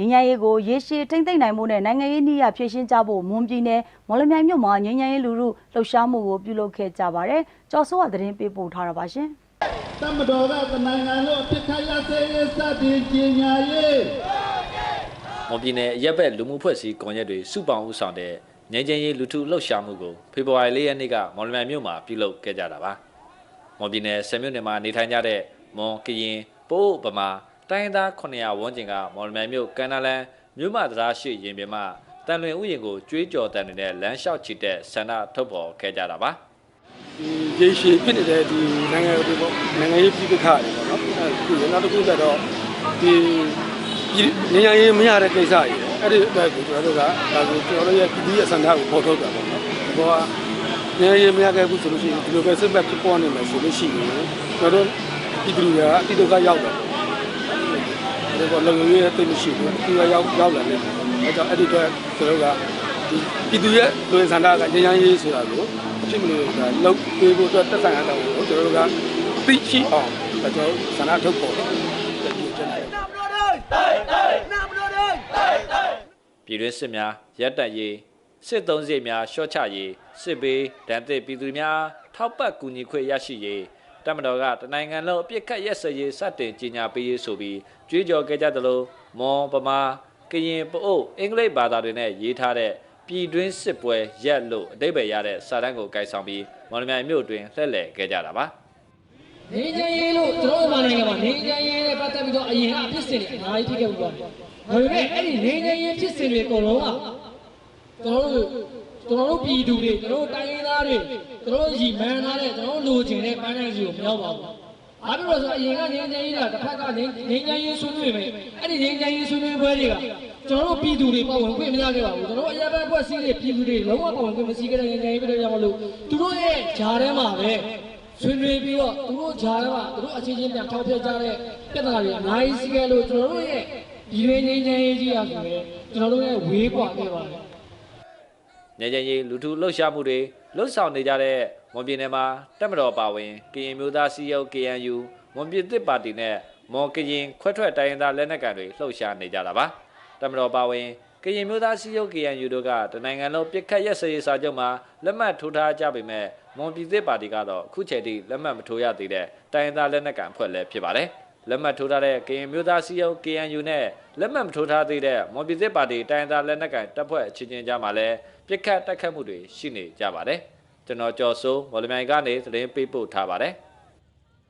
ငြိမ်းချမ်းရေးကိုရေရှည်ထိမ့်သိမ့်နိုင်မှုနဲ့နိုင်ငံရေးနည်းအဖြည့်ရှင်းကြဖို့မွန်ပြည်နယ်မော်လမြိုင်မြို့မှာငြိမ်းချမ်းရေးလူမှုလှုပ်ရှားမှုကိုပြုလုပ်ခဲ့ကြပါတယ်။ကြော်စိုးကသတင်းပေးပို့ထားတာပါရှင်။တမတော်ကနိုင်ငံလို့ပြစ်ခတ်ရစေရေးစတင်ကျင်ညာရေးမွန်ပြည်နယ်ရက်ဘက်လူမှုဖွဲ့စည်းကွန်ရက်တွေစုပေါင်းဥဆောင်တဲ့ငြိမ်းချမ်းရေးလူထုလှုပ်ရှားမှုကိုဖေဖော်ဝါရီလရက်နေ့ကမော်လမြိုင်မြို့မှာပြုလုပ်ခဲ့ကြတာပါ။မွန်ပြည်နယ်ဆယ်မြို့နယ်မှာနေထိုင်ကြတဲ့မွန်ကရင်ပို့ဗမာ တိုင်းရင်းသား900ဝန်းကျင်ကမော်လမြိုင်မြို့ကန်နာလန်မြို့မတရားရှိရင်ပြင်မှာတန်လွင်ဥယျာဉ်ကိုကြွေးကြော်တန်နေတဲ့လမ်းလျှောက်ချီတဲ့ဆန္ဒထုတ်ဖော်ခဲ့ကြတာပါဒီရေရှည်ဖြစ်နေတဲ့ဒီနိုင်ငံတွေပေါ့နိုင်ငံရေးပြည်ပခါတွေပေါ့နော်အဲဒီနောက်တစ်ခုကျတော့ဒီနေရာရေးမရတဲ့ကိစ္စတွေအဲ့ဒီအတွက်ကိုကျွန်တော်တို့ကဒါကိုကျွန်တော်တို့ရဲ့ပြည်သူရဲ့ဆန္ဒကိုပေါ်ထုတ်တာပေါ့နော်ဒီဘောကနေရာရေးမရခဲ့ဘူးဆိုလို့ရှိရင်ဒီလိုပဲစစ်ဘက်ဖြစ်ပေါ်နေမယ်ဆိုလို့ရှိရင်ကျွန်တော်တို့ပြည်သူတွေကအတိဒုက္ခရောက်တယ် ဒီဘောလုံရေးတိတ်မရှိဘူးဒီကရောက်ရောက်လာတယ်အဲကြောင့်အဲ့ဒီအတွက်ကျွန်တော်တို့ကဒီပြည်သူရဲ့လူရင်းဆန္ဒကနေရာရေးဆိုတာကိုဖြစ်မလို့ဒါလောက်ပေးဖို့အတွက်တက်ဆိုင်ရတော့ကိုကျွန်တော်တို့ကသိရှိအောင်ဒါကျွန်တော်ဆန္ဒထုတ်ပေါ်တယ်ဒီကျန်တယ်ပြည်တွင်းစစ်များရပ်တန့်ရေးစစ်သုံးစိတ်များရှော့ချရေးစစ်ဘေးဒဏ်သစ်ပြည်သူများထောက်ပံ့ကူညီခွင့်ရရှိရေး တမတော်ကတနိုင်ငံလုံးအပြစ်ခတ်ရက်စက်ရေးစတင်ကြီးညာပေးရေးဆိုပြီးကြွေးကြော်ခဲ့ကြသလိုမွန်ပမာကရင်ပအို့အင်္ဂလိပ်ဘာသာတွေနဲ့ရေးထားတဲ့ပြည်တွင်းစစ်ပွဲရက်လို့အတိတ်ပဲရတဲ့စာတမ်းကိုကိုက်ဆောင်ပြီးမော်လမြိုင်မြို့တွင်လှည့်လည်ခဲ့ကြတာပါနေကြရေးလို့ကျွန်တော်တို့မြန်မာနိုင်ငံမှာနေကြရေးနဲ့ပတ်သက်ပြီးတော့အရင်အဖြစ်စဉ်တွေအများကြီးဖြစ်ခဲ့ပြီးတော့ဒါပေမဲ့အဲ့ဒီနေကြရေးဖြစ်စဉ်တွေအကုန်လုံးကကျွန်တော်တို့ ကျွန်တော်တို့ပြည်သူတွေကျွန်တော်တို့တိုင်းရင်းသားတွေကျွန်တော်တို့ရီမန်းသားတွေကျွန်တော်တို့လူချင်းတဲ့ပန်းတန်းစီကိုမရောက်ပါဘူး။ဘာဖြစ်လို့လဲဆိုတော့အရင်ကနေကြရေးတာတစ်ဖက်ကနေနေကြရေးဆွေးနွေးမယ်။အဲ့ဒီနေကြရေးဆွေးနွေးပွဲတွေကကျွန်တော်တို့ပြည်သူတွေပတ်ဝင်ခွင့်မရခဲ့ပါဘူး။ကျွန်တော်တို့အရက်ဘက်ဘက်စီးတဲ့ပြည်သူတွေလုံးဝပတ်ဝင်ခွင့်မရှိခဲ့တဲ့နေကြရေးပြတဲ့ကြောင့်မလို့သူတို့ရဲ့ဂျားထဲမှာပဲဆွေးနွေးပြီးတော့သူတို့ဂျားထဲမှာသူတို့အခြေချင်းပြန်ထောက်ပြကြတဲ့ပြဿနာတွေအများကြီးရှိခဲ့လို့ကျွန်တော်တို့ရဲ့ဒီရင်းငင်းငင်းရေးကြီးရဆိုရင်ကျွန်တော်တို့ရဲ့ဝေးကွာခဲ့ပါတယ် နေကြရေးလူထုလှုပ်ရှားမှုတွေလှုပ်ဆောင်နေကြတဲ့မွန်ပြည်နယ်မှာတက်မတော်ပါဝင်ကရင်မျိုးသားစီယုံ KNU မွန်ပြည်သစ်ပါတီနဲ့မွန်ကရင်ခွဲထွက်တိုင်းရင်းသားလက်နက်ကန်တွေလှုပ်ရှားနေကြတာပါတက်မတော်ပါဝင်ကရင်မျိုးသားစီယုံ KNU တို့ကတနိုင်ငံလုံးပြစ်ခတ်ရက်စရေးစာချုပ်မှာလက်မှတ်ထိုးထားကြပေမဲ့မွန်ပြည်သစ်ပါတီကတော့အခုချိန်ထိလက်မှတ်မထိုးရသေးတဲ့တိုင်းရင်းသားလက်နက်ကန်အဖွဲ့လည်းဖြစ်ပါတယ် လက်မှတ်ထိုးထားတဲ့ကရင်မျိုးသားစီယုံ KNU နဲ့လက်မှတ်မထိုးထားသေးတဲ့မွန်ပြည်သစ်ပါတီတိုင်းရင်းသားလက်နက်ကန်တပ်ဖွဲ့အချင်းချင်းကြားမှာလည်းပြစ်ခတ်တိုက်ခတ်မှုတွေရှိနေကြပါတယ်ကျွန်တော်ကျော်စိုးမော်လမြိုင်ကနေသတင်းပေးပို့ထားပါတယ်